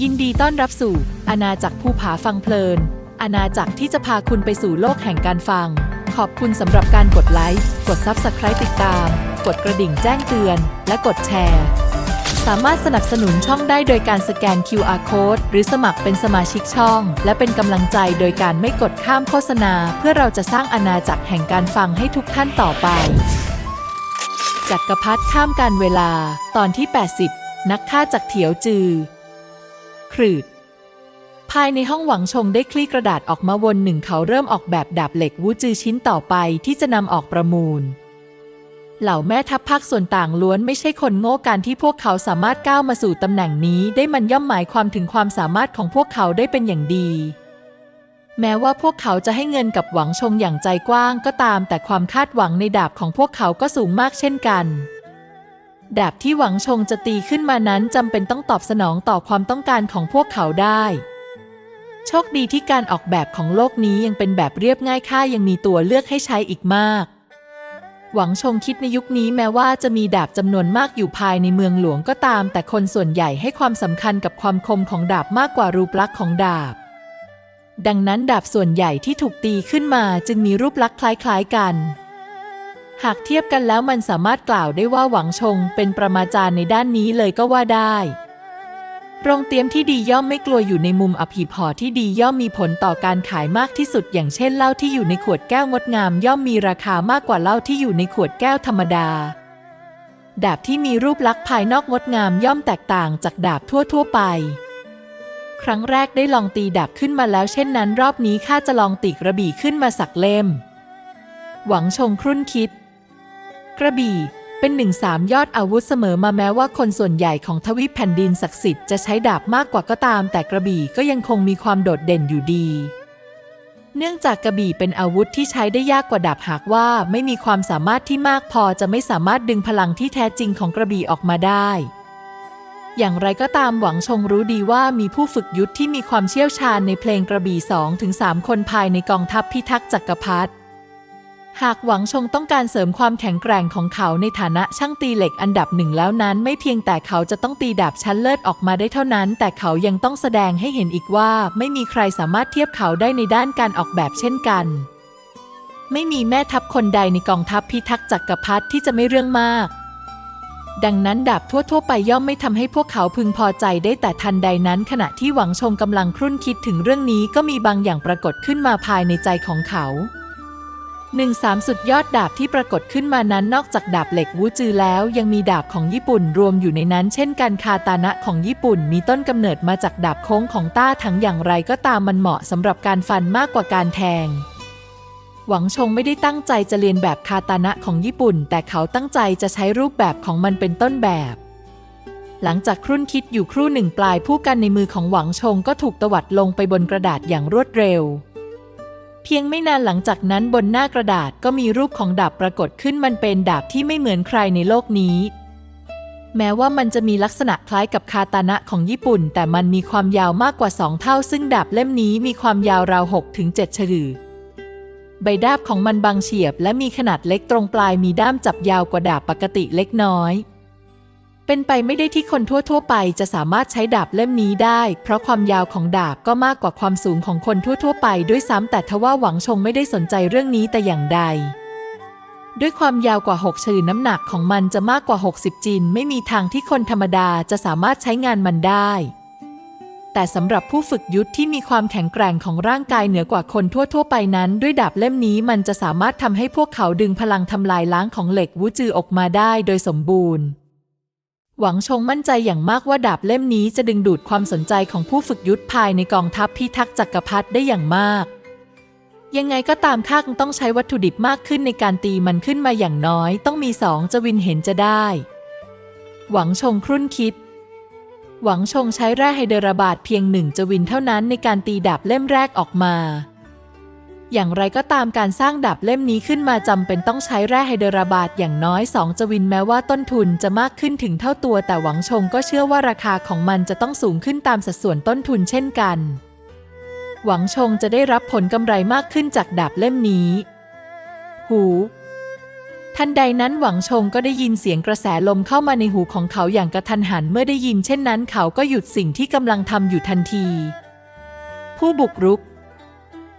ยินดีต้อนรับสู่อาณาจักรภูผาฟังเพลิน อาณาจักรที่จะพาคุณไปสู่โลกแห่งการฟัง ขอบคุณสำหรับการกดไลค์ กด Subscribe ติดตาม กดกระดิ่งแจ้งเตือน และกดแชร์ สามารถสนับสนุนช่องได้โดยการสแกน QR Code หรือสมัครเป็นสมาชิกช่อง และเป็นกำลังใจโดยการไม่กดข้ามโฆษณา เพื่อเราจะสร้างอาณาจักรแห่งการฟังให้ทุกท่านต่อไป จักรพรรดิข้ามการเวลา ตอนที่ 80 นักฆ่าจากเถียวจือ ครืด ภายในห้องหวังชงได้คลี่กระดาษออกมาวนหนึ่งเขาเริ่มออกแบบดาบเหล็กวูจือชิ้นต่อไปที่จะนำออกประมูล เหล่าแม่ทัพภาคส่วนต่างล้วนไม่ใช่คนโง่การที่พวกเขาสามารถก้าวมาสู่ตำแหน่งนี้ ได้มันย่อมหมายความถึงความสามารถของพวกเขาได้เป็นอย่างดีแม้ว่าพวกเขาจะให้เงินกับหวังชงอย่างใจกว้างก็ตาม แต่ความคาดหวังในดาบของพวกเขาก็สูงมากเช่นกัน ดาบที่หวังชงจะตีขึ้นมานั้นจำเป็นต้องตอบสนองต่อความต้องการของพวกเขาได้ โชคดีที่การออกแบบของโลกนี้ยังเป็นแบบเรียบง่ายค่ายังมีตัวเลือกให้ใช้อีกมาก หวังชงคิดในยุคนี้แม้ว่าจะมีดาบจำนวนมากอยู่ภายในเมืองหลวงก็ตาม แต่คนส่วนใหญ่ให้ความสำคัญกับความคมของดาบมากกว่ารูปลักษณ์ของดาบ ดังนั้นดาบส่วนใหญ่ที่ถูกตีขึ้นมาจึงมีรูปลักษณ์คล้าย ๆ กัน หากเทียบกันแล้วมันสามารถกล่าวได้ว่าหวังชงเป็นประมาจารย์ในด้านนี้เลยก็ว่าได้โรงเตรียมที่ดีย่อมไม่กลัวอยู่ในมุมอภิพอที่ดีย่อมมีผลต่อการขายมากที่สุด อย่างเช่นเหล้าที่อยู่ในขวดแก้วงดงาม ย่อมมีราคามากกว่าเหล้าที่อยู่ในขวดแก้วธรรมดา ดาบที่มีรูปลักษณ์ภายนอกงดงามย่อมแตกต่างจากดาบทั่ว ๆ ไป ครั้งแรกได้ลองตีดาบขึ้นมาแล้วเช่นนั้น รอบนี้ข้าจะลองตีกระบี่ขึ้นมาสักเล่ม หวังชงครุ่นคิด กระบี่เป็นหนึ่งสามยอดอาวุธเสมอมาแม้ว่าคนส่วนใหญ่ของทวีปแผ่นดินศักดิ์สิทธิ์จะใช้ดาบมากกว่าก็ตาม แต่กระบี่ก็ยังคงมีความโดดเด่นอยู่ดี เนื่องจากกระบี่เป็นอาวุธที่ใช้ได้ยากกว่าดาบหากว่าไม่มีความสามารถที่มากพอจะไม่สามารถดึงพลังที่แท้จริงของกระบี่ออกมาได้อย่างไรก็ตามหวังชงรู้ดีว่ามีผู้ฝึกยุทธที่มีความเชี่ยวชาญในเพลงกระบี่สองถึงสามคนภายในกองทัพพิทักษ์จักรพรรดิ หากหวังชงต้องการเสริมความแข็งแกร่งของเขาในฐานะช่างตีเหล็กอันดับหนึ่งแล้วนั้น ไม่เพียงแต่เขาจะต้องตีดาบชั้นเลิศออกมาได้เท่านั้น แต่เขายังต้องแสดงให้เห็นอีกว่า ไม่มีใครสามารถเทียบเขาได้ในด้านการออกแบบเช่นกัน ไม่มีแม่ทัพคนใดในกองทัพพิทักษ์จักรพรรดิที่จะไม่เรื่องมาก ดังนั้นดาบทั่วๆ ไปย่อมไม่ทำให้พวกเขาพึงพอใจได้แต่ทันใดนั้น ขณะที่หวังชงกำลังครุ่นคิดถึงเรื่องนี้ก็มีบางอย่างปรากฏขึ้นมาภายในใจของเขา หนึ่งสามสุดยอดดาบที่ปรากฏขึ้นมานั้นนอกจากดาบเหล็กวูจือแล้ว ยังมีดาบของญี่ปุ่นรวมอยู่ในนั้น เช่นกันคาตานะของญี่ปุ่นมีต้นกำเนิดมาจากดาบโค้งของต้าทั้งอย่างไรก็ตามมันเหมาะสำหรับการฟันมากกว่าการแทง หวังชงไม่ได้ตั้งใจจะเรียนแบบคาตานะของญี่ปุ่น แต่เขาตั้งใจจะใช้รูปแบบของมันเป็นต้นแบบหลังจากครุ่นคิดอยู่ครู่หนึ่งปลายผู้กันในมือของหวังชงก็ถูกตวัดลงไปบนกระดาษอย่างรวดเร็ว เพียงไม่นานหลังจากนั้นบนหน้ากระดาษก็มีรูปของดาบปรากฏขึ้นมันเป็นดาบที่ไม่เหมือนใครในโลกนี้ แม้ว่ามันจะมีลักษณะคล้ายกับคาตานะของญี่ปุ่น แต่มันมีความยาวมากกว่าสองเท่า ซึ่งดาบเล่มนี้มีความยาวราว6ถึง7ฉลือ ใบดาบของมันบางเฉียบ และมีขนาดเล็กตรงปลายมีด้ามจับยาวกว่าดาบปกติเล็กน้อย เป็นไปไม่ได้ที่คนทั่วๆ ไปจะสามารถใช้ดาบเล่มนี้ได้ เพราะความยาวของดาบก็มากกว่าความสูงของคนทั่วๆ ไปด้วยซ้ำแต่ทว่าหวังชงไม่ได้สนใจเรื่องนี้แต่อย่างใด ด้วยความยาวกว่า 6 ชื่อน้ำหนักของมันจะมากกว่า 60 จิน ไม่มีทางที่คนธรรมดาจะสามารถใช้งานมันได้ แต่สำหรับผู้ฝึกยุทธที่มีความแข็งแกร่งของร่างกายเหนือกว่าคนทั่วๆ ไปนั้น ด้วยดาบเล่มนี้มันจะสามารถทำให้พวกเขาดึงพลังทำลายล้างของเหล็กวูจือออกมาได้โดยสมบูรณ์ หวังชงมั่นใจอย่างมากว่าดาบเล่มนี้จะดึงดูดความสนใจของผู้ฝึกยุทธภายในกองทัพพิทักษ์จักรพรรดิได้อย่างมาก ยังไงก็ตามข้าคงต้องใช้วัตถุดิบมากขึ้นในการตีมันขึ้นมาอย่างน้อย ต้องมีสองจะวินเห็นจะได้ หวังชงครุ่นคิด หวังชงใช้แร่ไฮเดรบาดเพียงหนึ่งจวินเท่านั้นในการตีดาบเล่มแรกออกมา อย่างไรก็ตามการสร้างดาบเล่มนี้ขึ้นมาจำเป็นต้องใช้แร่ไฮเดรบาดอย่างน้อยสองจวินแม้ว่าต้นทุนจะมากขึ้นถึงเท่าตัว แต่หวังชงก็เชื่อว่าราคาของมันจะต้องสูงขึ้นตามสัดส่วนต้นทุนเช่นกัน หวังชงจะได้รับผลกำไรมากขึ้นจากดาบเล่มนี้ หูทันใดนั้นหวังชงก็ได้ยินเสียงกระแสลมเข้ามาในหูของเขาอย่างกระทันหันเมื่อได้ยินเช่นนั้นเขาก็หยุดสิ่งที่กำลังทำอยู่ทันที ผู้บุกรุก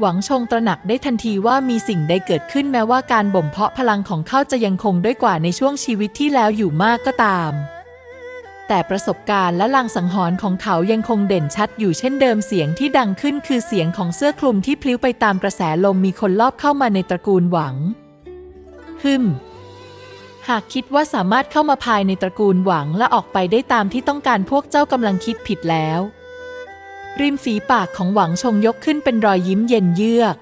หวังชงตระหนักได้ทันทีว่ามีสิ่งใดเกิดขึ้นแม้ว่าการบ่มเพาะพลังของเขาจะยังคงด้อยกว่าในช่วงชีวิตที่แล้วอยู่มากก็ตาม แต่ประสบการณ์และลางสังหรณ์ของเขายังคงเด่นชัดอยู่เช่นเดิมเสียงที่ดังขึ้นคือเสียงของเสื้อคลุมที่พลิ้วไปตามกระแสลมมีคนลอบเข้ามาในตระกูลหวัง ฮึมหากคิดว่าสามารถเข้ามาภายในตระกูลหวังและออกไปได้ตามที่ต้องการพวกเจ้ากำลังคิดผิดแล้ว ริมฝีปากของหวังชงยกขึ้นเป็นรอยยิ้มเย็นเยือก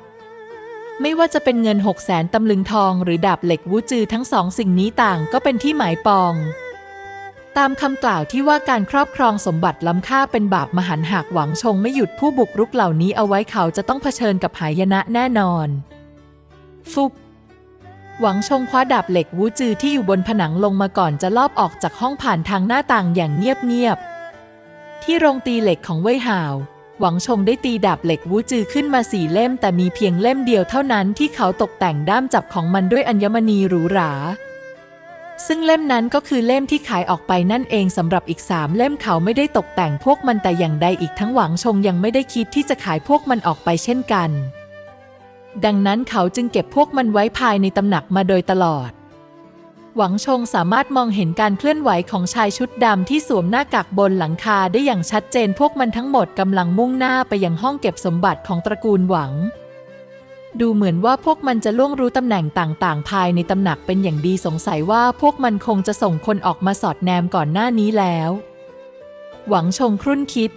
ไม่ว่าจะเป็นเงินหกแสนตำลึงทองหรือดาบเหล็กวูจือทั้งสองสิ่งนี้ต่างก็เป็นที่หมายปอง ตามคำกล่าวที่ว่าการครอบครองสมบัติล้ำค่าเป็นบาปมหันหากหวังชงไม่หยุดผู้บุกรุกเหล่านี้เอาไว้เขาจะต้องเผชิญกับหายนะแน่นอน ฟุบหวังชงคว้าดาบเหล็กวูจือที่อยู่บนผนังลงมาก่อนจะลอบออกจากห้องผ่านทางหน้าต่างอย่างเงียบๆ ที่โรงตีเหล็กของเว่ยห่าว หวังชงได้ตีดาบเหล็กวูจือขึ้นมาสี่เล่ม แต่มีเพียงเล่มเดียวเท่านั้นที่เขาตกแต่งด้ามจับของมันด้วยอัญมณีหรูหรา ซึ่งเล่มนั้นก็คือเล่มที่ขายออกไปนั่นเองสำหรับอีกสามเล่มเขาไม่ได้ตกแต่งพวกมันแต่อย่างใดอีกทั้งหวังชงยังไม่ได้คิดที่จะขายพวกมันออกไปเช่นกัน ดังนั้นเขาจึงเก็บพวกมันไว้ภายในตำหนักมาโดยตลอด หวังชงสามารถมองเห็นการเคลื่อนไหวของชายชุดดำที่สวมหน้ากากบนหลังคาได้อย่างชัดเจนพวกมันทั้งหมดกำลังมุ่งหน้าไปยังห้องเก็บสมบัติของตระกูลหวัง ดูเหมือนว่าพวกมันจะล่วงรู้ตำแหน่งต่างๆ ภายในตำหนักเป็นอย่างดีสงสัยว่าพวกมันคงจะส่งคนออกมาสอดแนมก่อนหน้านี้แล้ว หวังชงครุ่นคิด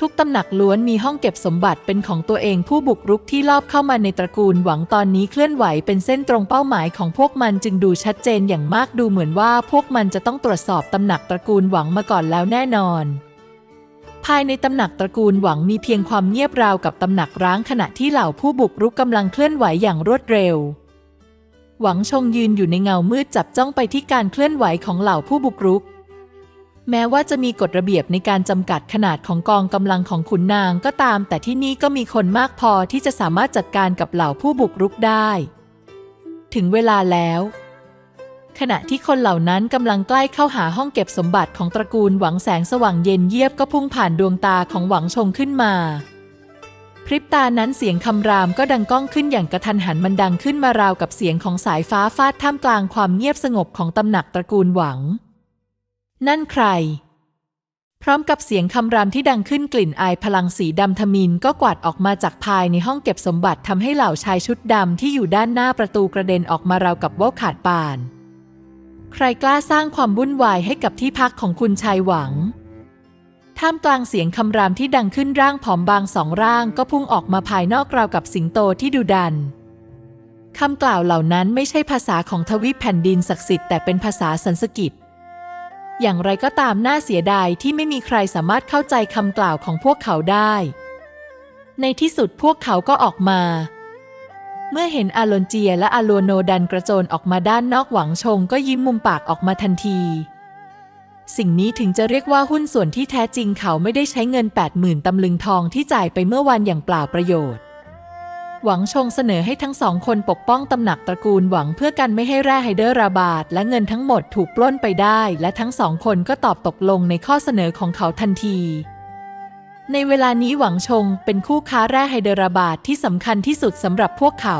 ทุกตำหนักล้วนมีห้องเก็บสมบัติเป็นของตัวเองผู้บุกรุกที่ลอบเข้ามาในตระกูลหวังตอนนี้เคลื่อนไหวเป็นเส้นตรงเป้าหมายของพวกมันจึงดูชัดเจนอย่างมากดูเหมือนว่าพวกมันจะต้องตรวจสอบตำหนักตระกูลหวังมาก่อนแล้วแน่นอนภายในตำหนักตระกูลหวังมีเพียงความเงียบราวกับตำหนักร้างขณะที่เหล่าผู้บุกรุกกำลังเคลื่อนไหวอย่างรวดเร็ว หวังชงยืนอยู่ในเงามืดจับจ้องไปที่การเคลื่อนไหวของเหล่าผู้บุกรุก แม้ว่าจะมีกฎระเบียบในการจำกัดขนาดของกองกำลังของขุนนางก็ตาม แต่ที่นี่ก็มีคนมากพอที่จะสามารถจัดการกับเหล่าผู้บุกรุกได้ ถึงเวลาแล้ว ขณะที่คนเหล่านั้นกำลังใกล้เข้าหาห้องเก็บสมบัติของตระกูลหวังแสงสว่างเย็นเยียบก็พุ่งผ่านดวงตาของหวังชงขึ้นมา พริบตานั้นเสียงคำรามก็ดังก้องขึ้นอย่างกระทันหันมันดังขึ้นมาราวกับเสียงของสายฟ้าฟาดท่ามกลางความเงียบสงบของตำหนักตระกูลหวัง นั่นใคร พร้อมกับเสียงคำรามที่ดังขึ้นกลิ่นอายพลังสีดำทมินก็กวาดออกมาจากภายในห้องเก็บสมบัติทำให้เหล่าชายชุดดำที่อยู่ด้านหน้าประตูกระเด็นออกมาราวกับว่าวขาดปาน ใครกล้าสร้างความวุ่นวายให้กับที่พักของคุณชายหวังท่ามกลางเสียงคำรามที่ดังขึ้นร่างผอมบางสองร่างก็พุ่งออกมาภายนอกราวกับสิงโตที่ดุดันคำกล่าวเหล่านั้นไม่ใช่ภาษาของทวีปแผ่นดินศักดิ์สิทธิ์แต่เป็นภาษาสันสกฤต อย่างไรก็ตามน่าเสียดายที่ไม่มีใครสามารถเข้าใจคำกล่าวของพวกเขาได้ ในที่สุดพวกเขาก็ออกมา เมื่อเห็นอาโลนเจียและอาโลโนดันกระโจนออกมาด้านนอกหวังชงก็ยิ้มมุมปากออกมาทันที สิ่งนี้ถึงจะเรียกว่าหุ้นส่วนที่แท้จริงเขาไม่ได้ใช้เงิน 80,000ตำลึงทองที่จ่ายไปเมื่อวันอย่างเปล่าประโยชน์ หวังชงเสนอให้ทั้งสองคนปกป้องตำหนักตระกูลหวังเพื่อกันไม่ให้แร่ไฮเดอร์ระบาด และเงินทั้งหมดถูกปล้นไปได้ และทั้งสองคนก็ตอบตกลงในข้อเสนอของเขาทันที ในเวลานี้หวังชงเป็นคู่ค้าแร่ไฮเดอราบาดที่สำคัญที่สุดสำหรับพวกเขา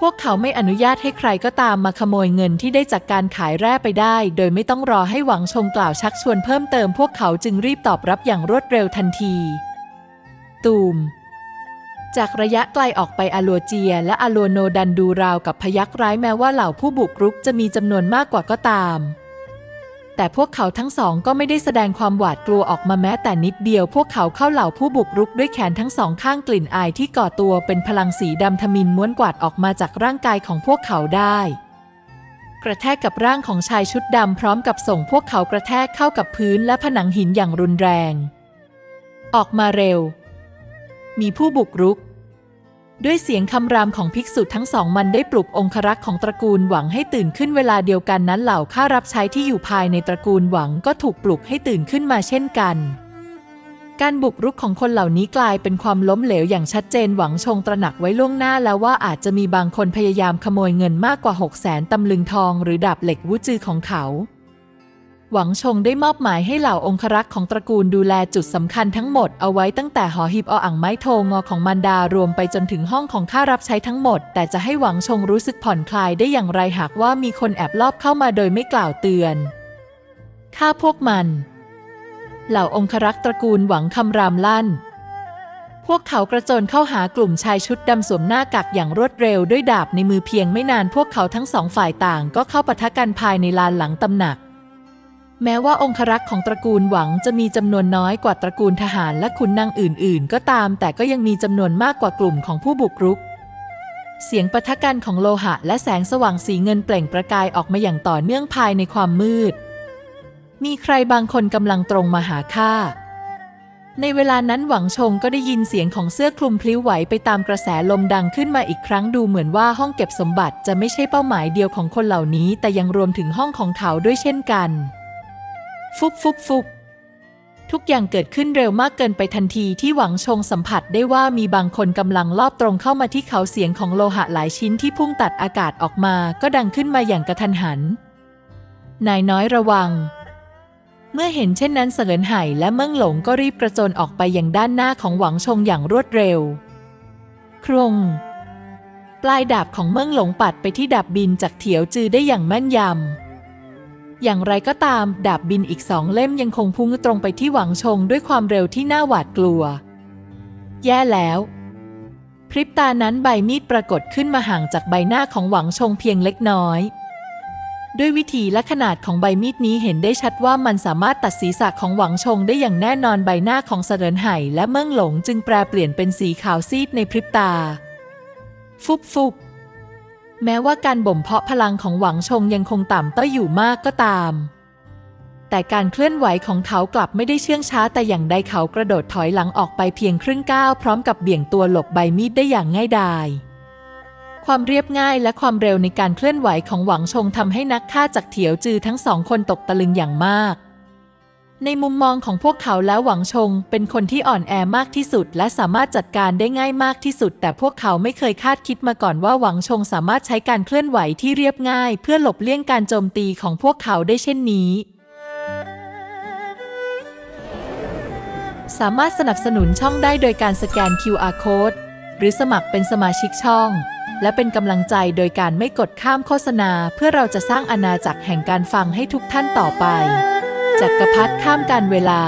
พวกเขาไม่อนุญาตให้ใครก็ตามมาขโมยเงินที่ได้จากการขายแร่ไปได้ โดยไม่ต้องรอให้หวังชงกล่าวชักชวนเพิ่มเติมพวกเขาจึงรีบตอบรับอย่างรวดเร็วทันที ตูม จากระยะไกลออกไปอาลัวเจีย และอาลัวโนดันดูราวกับพยักร้ายแม้ว่าเหล่าผู้บุกรุกจะมีจำนวนมากกว่าก็ตาม แต่พวกเขาทั้งสองก็ไม่ได้แสดงความหวาดกลัวออกมาแม้แต่นิดเดียว พวกเขาเข้าเหล่าผู้บุกรุกด้วยแขนทั้งสองข้างกลิ่นอายที่ก่อตัวเป็นพลังสีดำทมินม้วนกวาดออกมาจากร่างกายของพวกเขาได้กระแทกกับร่างของชายชุดดำพร้อมกับส่งพวกเขากระแทกเข้ากับพื้นและผนังหินอย่างรุนแรง ออกมาเร็ว มีผู้บุกรุก ด้วยเสียงคำรามของภิกษุทั้งสองมันได้ปลุกองครักษ์ของตระกูลหวังให้ตื่นขึ้นเวลาเดียวกันนั้นเหล่าข้ารับใช้ที่อยู่ภายในตระกูลหวังก็ถูกปลุกให้ตื่นขึ้นมาเช่นกัน การบุกรุกของคนเหล่านี้กลายเป็นความล้มเหลวอย่างชัดเจนหวังชงตระหนักไว้ล่วงหน้าแล้วว่าอาจจะมีบางคนพยายามขโมยเงินมากกว่า6 0แสนตำลึงทองหรือดาบเหล็กวุจือของเขา หวังชงได้มอบหมายให้เหล่าองครักษ์ของตระกูลดูแลจุดสำคัญทั้งหมดเอาไว้ตั้งแต่หอหีบออ่างไม้โทงอของมารดารวมไปจนถึงห้องของข้ารับใช้ทั้งหมด แต่จะให้หวังชงรู้สึกผ่อนคลายได้อย่างไรหากว่ามีคนแอบลอบเข้ามาโดยไม่กล่าวเตือนฆ่าพวกมัน เหล่าองครักษ์ตระกูลหวังคำรามลั่น พวกเขากระโจนเข้าหากลุ่มชายชุดดำสวมหน้ากากอย่างรวดเร็วด้วยดาบในมือเพียงไม่นานพวกเขาทั้งสองฝ่ายต่าง ก็เข้าปะทะกันภายในลานหลังตำหนัก แม้ว่าองครักษ์ของตระกูลหวังจะมีจำนวนน้อยกว่าตระกูลทหารและขุนนางอื่น ๆ ก็ตาม แต่ก็ยังมีจำนวนมากกว่ากลุ่มของผู้บุกรุก เสียงปะทะกันของโลหะและแสงสว่างสีเงินเปล่งประกายออกมาอย่างต่อเนื่องภายในความมืด มีใครบางคนกำลังตรงมาหาข้าในเวลานั้นหวังชงก็ได้ยินเสียงของเสื้อคลุมพลิ้วไหวไปตามกระแสลมดังขึ้นมาอีกครั้งดูเหมือนว่าห้องเก็บสมบัติจะไม่ใช่เป้าหมายเดียวของคนเหล่านี้ แต่ยังรวมถึงห้องของเขาด้วยเช่นกัน ฟุบฟุบฟุบทุกอย่างเกิดขึ้นเร็วมากเกินไปทันทีที่หวังชงสัมผัสได้ว่ามีบางคนกำลังลอบตรงเข้ามาที่เขาเสียงของโลหะหลายชิ้นที่พุ่งตัดอากาศออกมา ก็ดังขึ้นมาอย่างกระทันหัน นายน้อยระวัง เมื่อเห็นเช่นนั้นเสริญไห่และเมิ่งหลงก็รีบกระโจนออกไปอยังด้านหน้าของหวังชงอย่างรวดเร็ว ครงปลายดาบของเมิ่งหลงปัดไปที่ดาบบินจากเถียวจือได้อย่างแม่นยำ อย่างไรก็ตาม ดาบบินอีกสองเล่มยังคงพุ่งตรงไปที่หวังชงด้วยความเร็วที่น่าหวาดกลัว แย่แล้ว พริบตานั้นใบมีดปรากฏขึ้นมาห่างจากใบหน้าของหวังชงเพียงเล็กน้อย ด้วยวิธีและขนาดของใบมีดนี้เห็นได้ชัดว่ามันสามารถตัดศีรษะของหวังชงได้อย่างแน่นอนใบหน้าของเสริญไห่และเมิ่งหลงจึงแปลเปลี่ยนเป็นสีขาวซีดในพริบตา ฟุบฟุบ แม้ว่าการบ่มเพาะพลังของหวังชงยังคงต่ำต้อยอยู่มากก็ตาม แต่การเคลื่อนไหวของเขากลับไม่ได้เชื่องช้าแต่อย่างใดเขากระโดดถอยหลังออกไปเพียงครึ่งก้าวพร้อมกับเบี่ยงตัวหลบใบมีดได้อย่างง่ายดายความเรียบง่ายและความเร็วในการเคลื่อนไหวของหวังชงทำให้นักฆ่าจากเถียวจือทั้งสองคนตกตะลึงอย่างมาก ในมุมมองของพวกเขาแล้วหวังชง เป็นคนที่อ่อนแอมากที่สุด และสามารถจัดการได้ง่ายมากที่สุด แต่พวกเขาไม่เคยคาดคิดมาก่อนว่าหวังชงสามารถใช้การเคลื่อนไหวที่เรียบง่าย เพื่อหลบเลี่ยงการโจมตีของพวกเขาได้เช่นนี้ สามารถสนับสนุนช่องได้โดยการสแกน QR Code หรือสมัครเป็นสมาชิกช่องและเป็นกำลังใจโดยการไม่กดข้ามโฆษณา เพื่อเราจะสร้างอาณาจักรแห่งการฟังให้ทุกท่านต่อไป จักกรพรรดิข้ามการเวลา